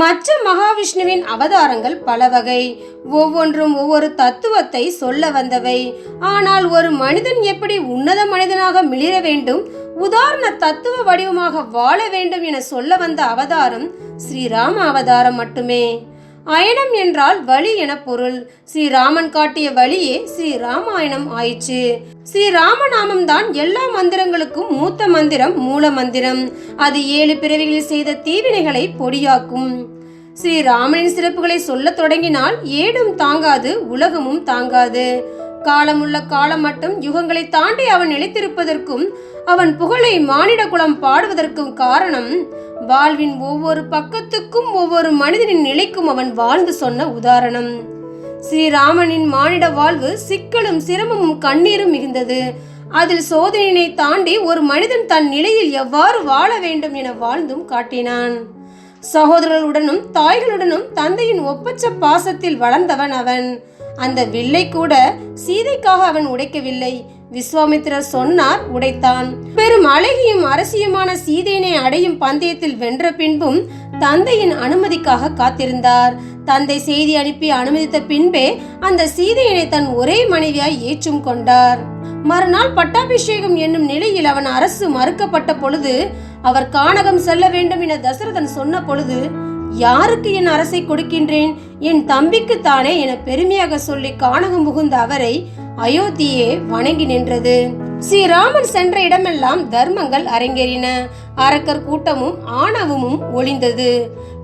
மற்ற மகாவிஷ்ணுவின் அவதாரங்கள் பல வகை ஒவ்வொன்றும் ஒவ்வொரு தத்துவத்தை சொல்ல வந்தவை. ஆனால் ஒரு மனிதன் எப்படி உன்னத மனிதனாக மிளிர வேண்டும் உதாரண தத்துவ வடிவமாக வாழ வேண்டும் என சொல்ல வந்த அவதாரம் ஸ்ரீராம அவதாரம் மட்டுமே. அயனம் என்றால் வழி என பொருள். ஸ்ரீராமன் காட்டிய வழியே ஸ்ரீ ராமாயணம் ஆயிற்று. ஸ்ரீ ராமநாமம் தான் எல்லா மந்திரங்களுக்கும் மூத்த மந்திரம் மூல மந்திரம். அது ஏழு பிறவிகளில் செய்த தீவினைகளை பொடியாக்கும். ஸ்ரீ ராமனின் சிறப்புகளை சொல்லத் தொடங்கினால் ஏடும் தாங்காது உலகமும் தாங்காது. காலமுள்ள காலம் மட்டும் யுகங்களை தாண்டி அவன் நிலைத்திருப்பதற்கும் அவன் புகழை மானிட குலம் பாடுவதற்கும் காரணம் வாழ்வின் ஒவ்வொரு பக்கத்துக்கும் ஒவ்வொரு மனிதனின் நிலைக்கும் அவன் வாழ்ந்து சொன்ன உதாரணம். ஸ்ரீராமனின் மானிட வாழ்வு சிக்கலும் சிரமமும் கண்ணீரும் மிகுந்தது. அதில் சோதனையினை தாண்டி ஒரு மனிதன் தன் நிலையில் எவ்வாறு வாழ வேண்டும் என வாழ்ந்தும் காட்டினான். சகோதரர்களுடனும் தாய்களுடனும் தந்தையின் ஒப்பற்ற பாசத்தில் வளர்ந்தவன் அவன். அந்த வில்லை கூட சீதைக்காக அவன் உடைக்கவில்லை. விஸ்வாமித்திரர் சொன்னார் உடைத்தான். பெரும் அழகியும் அரசியுமான சீதையினை அடையும் பந்தயத்தில் வென்ற பின்பும் தந்தையின் அனுமதிக்காக காத்திருந்தார். தந்தை செய்தி அனுப்பி அனுமதித்த பின்பே அந்த சீதையினை தன் ஒரே மனைவியாய் ஏற்றும் கொண்டார். மறுநாள் பட்டாபிஷேகம் என்னும் நிலையில் அவன் அரசு மறுக்கப்பட்ட பொழுது அவர் கானகம் செல்ல வேண்டும் என தசரதன் சொன்ன பொழுது யாருக்கு என் அரசை கொடுக்கின்றேன்? என் தம்பிக்கு தானே என பெருமையாக சொல்லி கானகம் புகுந்த அவரை அயோத்தியே வணங்கி நின்றது. ஸ்ரீராமன் சென்ற இடமெல்லாம் தர்மங்கள் அரங்கேறின. அரக்கர் கூட்டமும் ஆணவமும் ஒளிந்தது.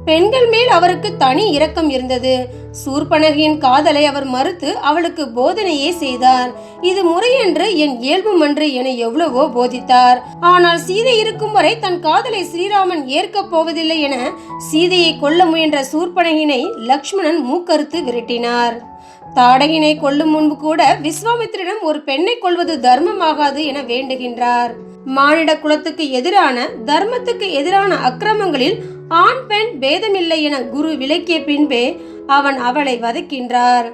பெண்கள் மேல் அவருக்கு தனி இரக்கம் இருந்தது. சூர்பனகியின் காதலை அவர் மறுத்து அவளுக்கு போதனையே செய்தார். இது முறையென்று என் இயல்புமன்று என எவ்வளவோ போதித்தார். ஆனால் சீதை இருக்கும் வரை தன் காதலை ஸ்ரீராமன் ஏற்கப் போவதில்லை என சீதையை கொல்ல முயன்ற சூர்பனகினை லக்ஷ்மணன் மூக்கறுத்து விரட்டினார். தாடகினை கொல்லும் முன்பு கூட விஸ்வாமித்திரிடம் ஒரு பெண்ணை கொள்வது தர்மமாகாது என வேண்டுகின்றார். மானிட குலத்துக்கு எதிரான தர்மத்துக்கு எதிரான அக்கிரமங்களில் ஆண் பெண் பேதமில்லை என குரு விளக்கிய பின்பே அவன் அவளை வதக்கின்றார்.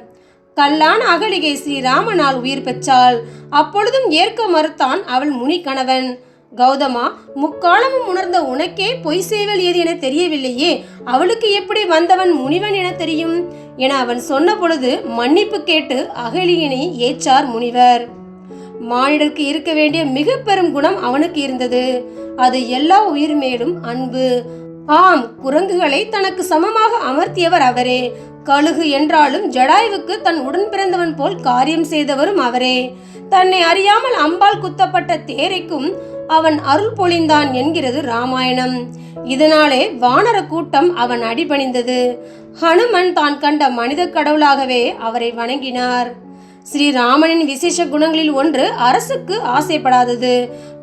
கல்லான அகலிகை ஸ்ரீராமனால் உயிர் பெற்றாள். அப்பொழுதும் ஏற்க மறுத்தான் அவள் முனி கணவன் கௌதமா முக்காலமும் உணர்ந்த உனக்கே பொய் செய்வல் ஏது என தெரியவில்லையே அவளுக்கு எப்படி வந்தவன் முனிவன் என தெரியும்? என அவன் சொன்ன பொழுது மன்னிப்பு கேட்டு அகலியினை ஏற்றார் முனிவர். மானிடருக்கு இருக்க வேண்டிய மிக பெரும் குணம் அவனுக்கு இருந்தது. அது எல்லா உயிர் மேலும் அன்பு. ஆம் குரங்குகளை தனக்கு சமமாக அமர்த்தியவர் அவரே. கழுகு என்றாலும் ஜடாயுவுக்கு தன் உடன் பிறந்தவன் போல் காரியம் செய்தவரும் அவரே. தன்னை அறியாமல் அம்பால் குத்தப்பட்ட தேரைக்கும் அவன் அருள் பொழிந்தான் என்கிறது ராமாயணம். இதனாலே வானர கூட்டம் அவன் அடிபணிந்தது. ஹனுமன் தான் கண்ட மனித கடவுளாகவே அவரை வணங்கினார். ஸ்ரீராமனின் விசேஷ குணங்களில் ஒன்று அரசுக்கு ஆசைப்படாதது.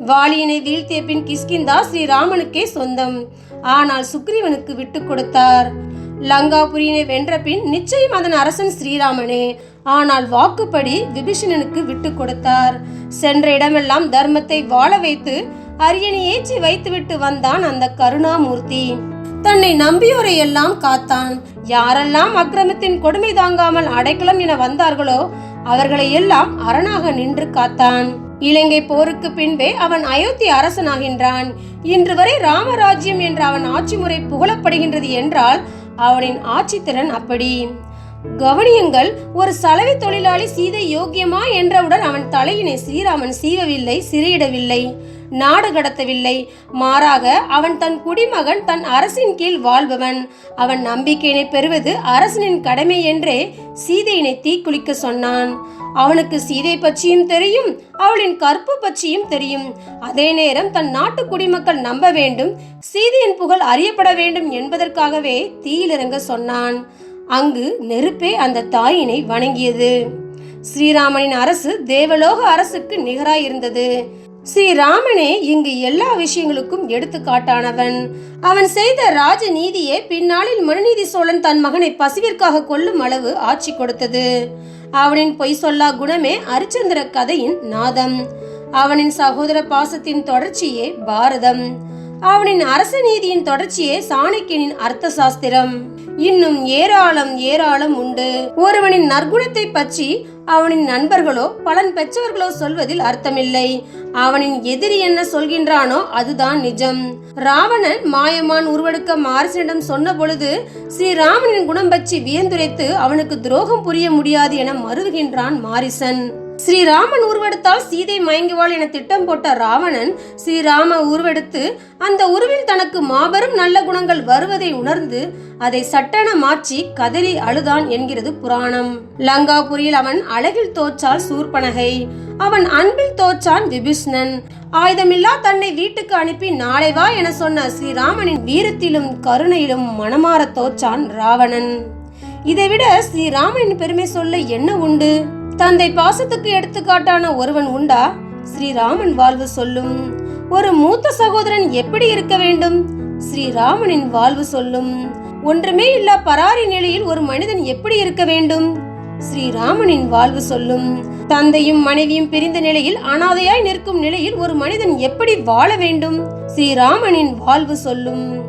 வாலியினை வீழ்த்திய பின் கிஷ்கிந்தா ஸ்ரீராமனுக்கே சொந்தம். ஆனால் சுக்ரீவனுக்கு விட்டு கொடுத்தார். லங்காபுரியினை வென்ற பின் நிச்சயம் அதன் அரசன் ஸ்ரீராமனே. ஆனால் வாக்குப்படி விபீஷணனுக்கு விட்டு கொடுத்தார். சென்ற இடமெல்லாம் தர்மத்தை வாழ வைத்து அரியணை ஏற்றி வைத்துவிட்டு வந்தான் அந்த கருணாமூர்த்தி. தன்னை நம்பியோரை எல்லாம் காத்தான். யாரெல்லாம் அக்கிரமத்தின் கொடுமை தாங்காமல் அடைக்கலம் என வந்தார்களோ அவர்களை எல்லாம் அரணாக நின்று காத்தான். இலங்கை போருக்கு பின்பே அவன் அயோத்தி அரசனாகின்றான். இன்று வரை ராமராஜ்யம் என்ற அவன் ஆட்சி முறை புகழப்படுகின்றது என்றால் அவனின் ஆட்சி திறன் அப்படி. கவனியுங்கள் ஒரு சலவை தொழிலாளி சீதை யோக்கியமா என்றவுடன் அவன் தலையினை ஸ்ரீராமன் சீவவில்லை சிறையிடவில்லை நாடு கடத்தவில்லை. மாறாக அவன் தன் குடிமகன் தன் அரசின் கீழ் வாழ்பவன். அவன் நம்பிக்கையினை பெறுவது அரசனின் கடமை என்றே சீதையினை தீக்குளிக்க சொன்னான். அவனுக்கு சீதை பற்றியும் தெரியும் அவளின் கற்பு பற்றியும் தெரியும். அதே நேரம் தன் நாட்டு குடிமக்கள் நம்ப வேண்டும் சீதையின் புகழ் அறியப்பட வேண்டும் என்பதற்காகவே தீயிலிறங்க சொன்னான். அங்கு நெருப்பே அந்த தாயினை வணங்கியது. ஸ்ரீராமனின் அரசு தேவலோக அரசுக்கு நிகராயிருந்தது. ஸ்ரீராமனே இங்கு எல்லா விஷயங்களுக்கும் எடுத்துக்காட்டானவன். அவன் செய்த ராஜ நீதியே பின்னாளில் மனுநீதி சோழன் தன் மகனை பசுவிற்காக கொல்லும் அளவு ஆட்சி கொடுத்தது. அவனின் பொய் சொல்லா குணமே அரிச்சந்திர கதையின் நாதம். அவனின் சகோதர பாசத்தின் தொடர்ச்சியே பாரதம். அவனின் அரச நீதியின் தொடர்ச்சியே சாணக்கியனின் அர்த்த சாஸ்திரம் இன்னும் ஏராளம் ஏராளம் உண்டு. ஒருவனின் நற்குணத்தை பற்றி அவனின் நண்பர்களோ பலன் பெற்றவர்களோ சொல்வதில் அர்த்தமில்லை. அவனின் எதிரி என்ன சொல்கின்றானோ அதுதான் நிஜம். ராவணன் மாயமான் உருவெடுக்க மாரிசனிடம் சொன்ன பொழுது ஸ்ரீராமனின் குணம் பற்றி வியந்துரைத்து அவனுக்கு துரோகம் புரிய முடியாது என மருதுகின்றான் மாரிசன். ஸ்ரீராமன் உருவெடுத்தால் சீதை மயங்குவாள் என திட்டம் போட்ட ராவணன் ஸ்ரீராம உருவெடுத்து அந்த உருவில் தனக்கு மாபெரும் நல்ல குணங்கள் வருவதை உணர்ந்து அதை சட்டென மாற்றி கதறி அழுதான் என்கிறது புராணம். லங்காபுரியில் அவன் அழகில் தோற்றால் சூர்பனகை அவன் அன்பில் தோற்றான் விபீஷ்ணன். ஆயுதமில்லா தன்னை வீட்டுக்கு அனுப்பி நாளை வா என சொன்ன ஸ்ரீராமனின் வீரத்திலும் கருணையிலும் மனமாற தோற்றான் ராவணன். இதைவிட ஸ்ரீராமனின் பெருமை சொல்ல என்ன உண்டு? தந்தை பாசத்துக்கு எடுத்துக்காட்டான ஒருவன் உண்டா? ஸ்ரீராமன் வாழ்வு சொல்லும். ஒரு மூத்த சகோதரன் எப்படி இருக்க வேண்டும்? ஸ்ரீராமனின் வாழ்வு சொல்லும். ஒன்றுமே இல்லா பராரி நிலையில் ஒரு மனிதன் எப்படி இருக்க வேண்டும்? ஸ்ரீராமனின் வாழ்வு சொல்லும். தந்தையும் மனைவியும் பிரிந்த நிலையில் அனாதையாய் நிற்கும் நிலையில் ஒரு மனிதன் எப்படி வாழ வேண்டும்? ஸ்ரீராமனின் வாழ்வு சொல்லும்.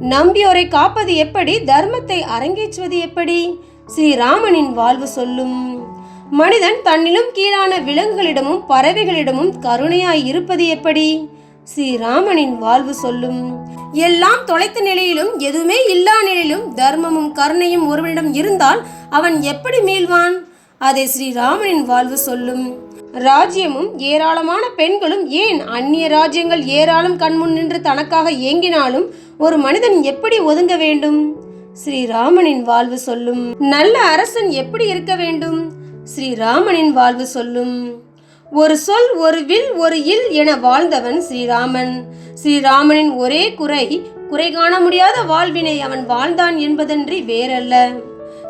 நம்பியோரை காப்பது எப்படி? தர்மத்தை அரங்கேற்றுவது எப்படி? ஸ்ரீராமனின் வாழ்வு சொல்லும். மனிதன் தன்னிலும் கீழான விலங்குகளிடமும் பறவைகளிடமும் கருணையாய் இருப்பது எப்படி? ஸ்ரீராமனின் வாழ்வு சொல்லும். எல்லாம் தொலைத்த நிலையிலும் எதுவுமே இல்லா நிலையிலும் தர்மமும் கருணையும் ஒருவனிடம் இருந்தால் அவன் எப்படி மீள்வான்? அதை ஸ்ரீராமனின் வாழ்வு சொல்லும். ராஜ்யமும் ஏராளமான பெண்களும் ஏன் அந்நிய ராஜ்யங்கள் ஏராளம் கண்முன் நின்று தனக்காக ஏங்கினாலும் ஒரு மனிதன் எப்படி ஒதுங்க வேண்டும்? ஸ்ரீராமனின் வாழ்வு சொல்லும். நல்ல அரசன் எப்படி இருக்க வேண்டும்? ஸ்ரீராமனின் வாழ்வு சொல்லும். ஒரு சொல் ஒரு வில் ஒரு இல் என வாழ்ந்தவன் ஸ்ரீராமன். ஸ்ரீராமனின் ஒரே குறை குறை காண முடியாத வாழ்வினை அவன் வாழ்ந்தான் என்பதன்றி வேறல்ல.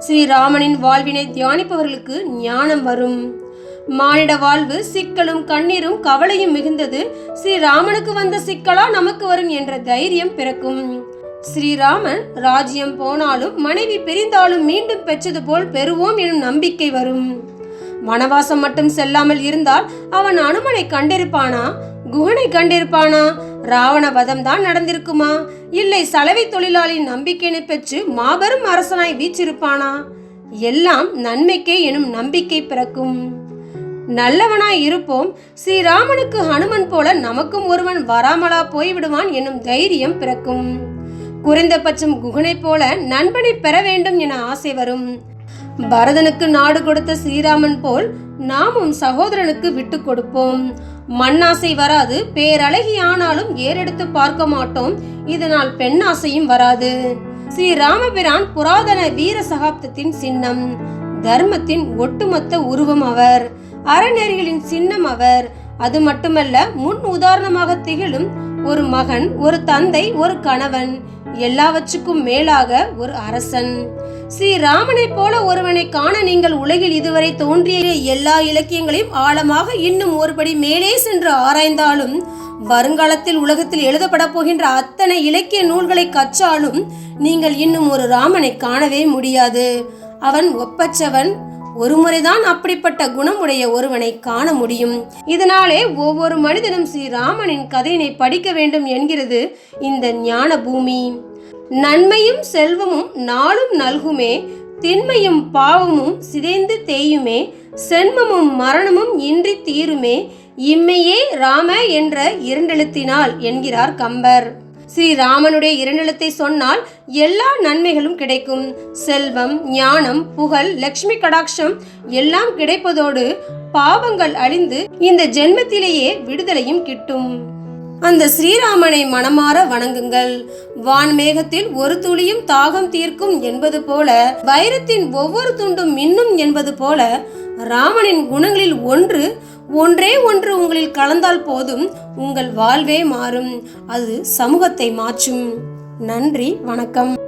ஸ்ரீராமனின் வாழ்வினை தியானிப்பவர்களுக்கு ஞானம் வரும். மானிட வாழ்வு சிக்கலும் கண்ணீரும் கவலையும் மிகுந்தது ஸ்ரீராமனுக்கு வந்த சிக்கலா நமக்கு வரும் என்ற தைரியம் பிறக்கும். ஸ்ரீராமன் ராஜ்யம் போனாலும் மனைவி பிரிந்தாலும் மீண்டும் பெற்றது போல் பெறுவோம் எனும் நம்பிக்கை வரும். வனவாசம் மட்டும் செல்லாமல் இருந்தால் அவன் அனுமனை கண்டிருப்பானா? குகனை கண்டிருப்பானா? ராவண வதம் தான் நடந்திருக்குமா? இல்லை சலவை தொழிலாளின் நம்பிக்கையினை பெற்று மாபெரும் அரசனாய் வீச்சிருப்பானா எல்லாம் நன்மைக்கே எனும் நம்பிக்கை பிறக்கும். நல்லவனாய் இருப்போம். ஸ்ரீராமனுக்கு ஹனுமன் போல நமக்கும் ஒருவன் வராமலா போய்விடுவான் என்னும் தைரியம் பிறக்கும். குறைந்தபட்சம் குகனை போல நண்பனை பெற வேண்டும் என ஆசை வரும். பரதனுக்கு நாடு கொடுத்த ஸ்ரீராமன் போல் நாமும் சகோதரனுக்கு விட்டு கொடுப்போம். மண்ணாசை வராது பேரழகி ஆனாலும் ஏறெடுத்து பார்க்க மாட்டோம். இதனால் பெண்ணாசையும் வராது. ஸ்ரீ ராமபிரான் புராதன வீர சகாப்தத்தின் சின்னம் தர்மத்தின் ஒட்டுமொத்த உருவம் அவர் அறநெறிகளின் சின்னம் அவர். அது மட்டுமல்ல முன் உதாரணமாக திகழும் ஒரு மகன் ஒரு தந்தை ஒரு கணவன் எல்லாவற்றுக்கும் மேலாக ஒரு அரசன். ஸ்ரீ ராமனை போல ஒருவனை காண நீங்கள் உலகில் இதுவரை தோன்றிய எல்லா இலக்கியங்களையும் ஆழமாக இன்னும் ஒருபடி மேலே சென்று ஆராய்ந்தாலும் வருங்காலத்தில் உலகத்தில் எழுதப்பட போகின்ற அத்தனை இலக்கிய நூல்களை கற்றாலும் நீங்கள் இன்னும் ஒரு ராமனை காணவே முடியாது. அவன் ஒப்பச்சவன் ஒருமுறைதான் அப்படிப்பட்ட குணமுடைய ஒருவனை காண முடியும். இதனாலே ஒவ்வொரு மனிதனும் ஸ்ரீராமனின் கதையினை படிக்க வேண்டும் என்கிறது இந்த ஞான பூமி நன்மையும் செல்வமும் நாளும் நல்குமே திண்மையும் பாவமும் சிதைந்து தேயுமே சென்மமும் மரணமும் இன்றி தீருமே இம்மையே ராம என்ற இரண்டெழுத்தினால் என்கிறார் கம்பர். ஸ்ரீராமனுடைய இரண்டெழுத்தை சொன்னால் எல்லா நன்மைகளும் கிடைக்கும். செல்வம் ஞானம் புகழ் லக்ஷ்மி கடாட்சம் எல்லாம் கிடைப்பதோடு பாவங்கள் அழிந்து இந்த ஜென்மத்திலேயே விடுதலையும் கிட்டும். அந்த ஸ்ரீராமனை மனமாற வணங்குங்கள். வான்மேகத்தில் ஒரு துளியும் தாகம் தீர்க்கும் என்பது போல வைரத்தின் ஒவ்வொரு துண்டும் மின்னும் என்பது போல ராமனின் குணங்களில் ஒன்று ஒன்றே ஒன்று உங்களில் கலந்தால் போதும் உங்கள் வாழ்வே மாறும். அது சமூகத்தை மாற்றும். நன்றி வணக்கம்.